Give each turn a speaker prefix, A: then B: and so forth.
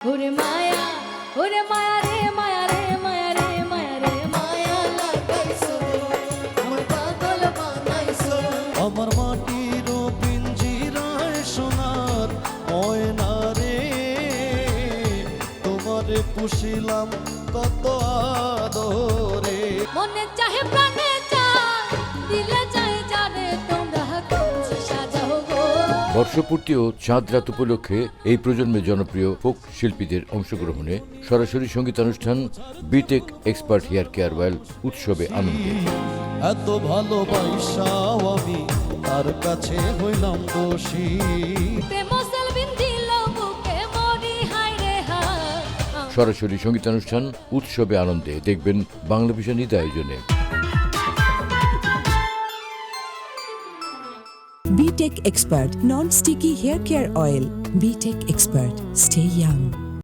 A: ওরে মায়া ওরে মায়া রে মায়া রে মায়া রে মায়া রে মায়া লাগাইছো আমার পাগল বানাইছো।
B: আমার মাটির পিঞ্জিরায় সোনার ময়না রে তোমারে পুষিলাম কত আদরে।
A: মনে চাহে প্রাণে চায় দিলে চাই
C: বর্ষপূর্তি ও চাঁদ রাত উপলক্ষে এই প্রজন্মের জনপ্রিয় ফোক শিল্পীদের অংশগ্রহণে সরাসরি সঙ্গীতানুষ্ঠান BTech expert hair care oil উৎসবে আনন্দে।
B: এত ভালোবাসাও আমি তার কাছে হইলাম দোষী।
C: সরাসরি সঙ্গীতানুষ্ঠান উৎসবে আনন্দে দেখবেন বাংলা ভিশন ঈদ আয়োজনে
D: BTech expert non sticky hair care oil BTech expert stay young